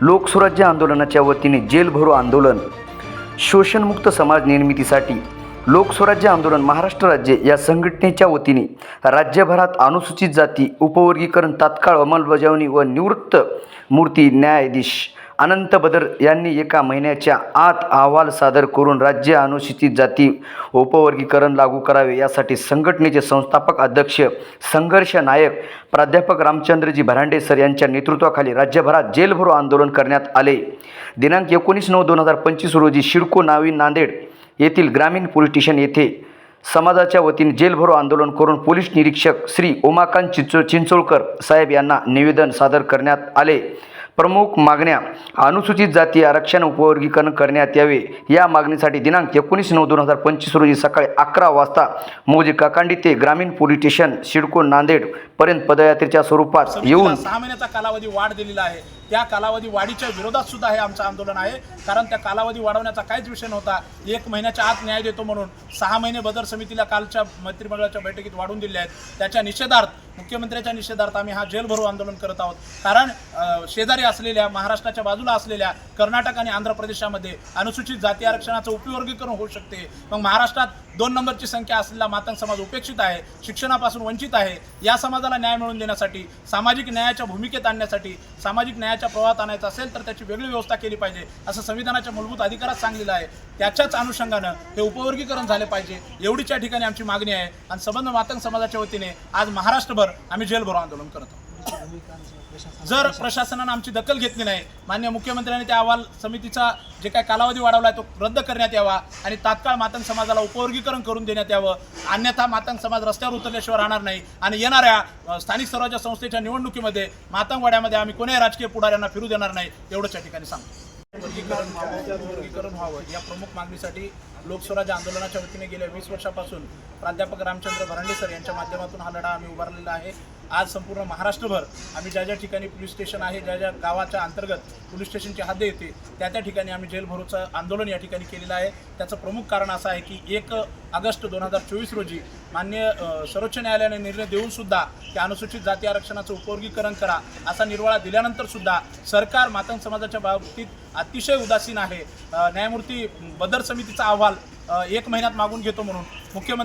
लोकस्वराज्य आंदोलनाच्या वतीने जेलभरो आंदोलन शोषणमुक्त समाज निर्मितीसाठी लोकस्वराज्य आंदोलन महाराष्ट्र राज्य या संघटनेच्या वतीने राज्यभरात अनुसूचित जाती उपवर्गीकरण तात्काळ अंमलबजावणी व निवृत्त मूर्ती न्यायाधीश अनंत बदर यांनी एका महिन्याच्या आत अहवाल सादर करून राज्य अनुसूचित जाती उपवर्गीकरण लागू करावे. यासाठी संघटनेचे संस्थापक अध्यक्ष संघर्ष नायक प्राध्यापक रामचंद्रजी भरांडे सर यांच्या नेतृत्वाखाली राज्यभरात जेलभरो आंदोलन करण्यात आले. दिनांक एकोणीस नऊ दोन हजार पंचवीस रोजी शिडको नावी नांदेड येथील ग्रामीण पोलीस स्टेशन येथे समाजाच्या वतीने जेलभरो आंदोलन करून पोलीस निरीक्षक श्री उमाकांत चिंचो चिंचोळकर साहेब यांना निवेदन सादर करण्यात आले. प्रमुख मागण्या अनुसूचित जाती आरक्षण उपवर्गीकरण करण्यात यावे. या मागणीसाठी दिनांक एकोणीस नऊ दोन हजार पंचवीस रोजी सकाळी अकरा वाजता मोजे काकांडी ते ग्रामीण पोलीस स्टेशन सिडको नांदेड पर्यंत पदयात्रेच्या स्वरूपात येऊन सहा महिन्याचा कालावधी वाढ दिलेला आहे. त्या कालावधी वाढीच्या विरोधात सुद्धा हे आमचं आंदोलन आहे. कारण त्या कालावधी वाढवण्याचा काहीच विषय नव्हता. एक महिन्याच्या आत न्याय देतो म्हणून सहा महिने बदर समितीला कालच्या मंत्रिमंडळाच्या बैठकीत वाढून दिले आहेत. त्याच्या निषेधार्थ मुख्यमंत्र्यांच्या निषेधार्थ आम्ही हा जेलभरो आंदोलन करत आहोत. कारण शेजारी असलेल्या महाराष्ट्राच्या बाजूला असलेल्या कर्नाटक आणि आंध्र प्रदेशामध्ये अनुसूचित जाती आरक्षणाचं उपवर्गीकरण होऊ शकते. मग महाराष्ट्रात दोन नंबरची संख्या असलेला मातंग समाज उपेक्षित आहे शिक्षणापासून वंचित आहे या समाजाला न्याय मिळवून देण्यासाठी सामाजिक न्यायाच्या भूमिकेत आणण्यासाठी सामाजिक न्यायाच्या प्रवाहात आणायचं असेल तर त्याची वेगळी व्यवस्था केली पाहिजे असं संविधानाच्या मूलभूत अधिकारात सांगलेलं आहे. त्याच्याच अनुषंगानं हे उपवर्गीकरण झाले पाहिजे एवढीच्या ठिकाणी आमची मागणी आहे. आणि संबंध मातंग समाजाच्या वतीने आज महाराष्ट्रभर आम्ही जेलभरो आंदोलन करत आहोत. जर प्रशासनानं आमची दखल घेतली नाही मान्य मुख्यमंत्र्यांनी त्या अहवाल समितीचा जे काय कालावधी वाढवला आहे तो रद्द करण्यात यावा आणि तात्काळ मातंग समाजाला उपवर्गीकरण करून देण्यात यावं. अन्यथा मातंग समाज रस्त्यावर उतरल्याशिवाय राहणार नाही आणि येणाऱ्या स्थानिक स्वराज्य संस्थेच्या निवडणुकीमध्ये मातंगवाड्यामध्ये आम्ही कोणीही राजकीय पुढाऱ्यांना फिरू देणार नाही एवढंच या ठिकाणी सांगतो. वर्गीकरण व्हावं वर्गीकरण व्हावं या प्रमुख मागणीसाठी लोकस्वराज्य आंदोलनाच्या वतीने गेल्या वीस वर्षापासून प्राध्यापक रामचंद्र भरांडे सर यांच्या माध्यमातून हा लढा आम्ही उभारलेला आहे. आज संपूर्ण महाराष्ट्रभर आम्ही ज्या ज्या ठिकाणी पोलीस स्टेशन आहे ज्या ज्या गावाच्या अंतर्गत पोलीस स्टेशनची हद्द येते त्या त्या ठिकाणी आम्ही जेल भरोचं आंदोलन या ठिकाणी केलेलं आहे. त्याचं प्रमुख कारण असं आहे की एक ऑगस्ट दोन हजार चोवीस रोजी मान्य सर्वोच्च न्यायालयाने निर्णय देऊनसुद्धा त्या की अनुसूचित जाती आरक्षणाचं उपवर्गीकरण करा असा निर्वाळा दिल्यानंतर सुद्धा सरकार मातंग समाजाच्या बाबतीत अतिशय उदासीन आहे. न्यायमूर्ती बदर समितीचा अहवाल एक महिन्यात मागून घेतो म्हणून. मुख्यमंत्री